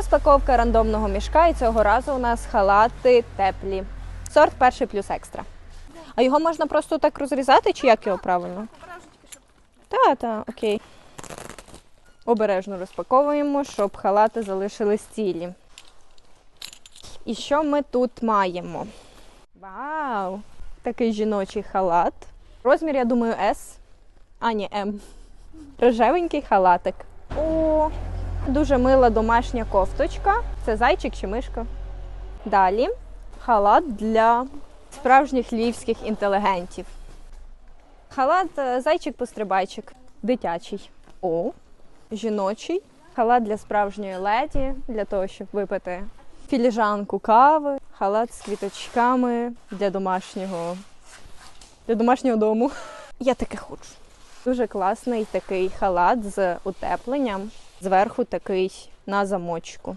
Розпаковка рандомного мішка, і цього разу у нас халати теплі. Сорт перший плюс екстра. А його можна просто так розрізати, чи як його правильно? Та, та, окей. Обережно розпаковуємо, щоб халати залишились цілі. І що ми тут маємо? Вау! Такий жіночий халат. Розмір, я думаю, S. А, ні, М. Рожевенький халатик. О, дуже мила домашня кофточка. Це зайчик чи мишка. Далі халат для справжніх львівських інтелігентів. Халат е, зайчик-пострибайчик, дитячий. О, жіночий. Халат для справжньої леді, для того, щоб випити філіжанку кави, халат з квіточками для домашнього, для домашнього дому. Я таке хочу. Дуже класний такий халат з утепленням. Зверху такий на замочку.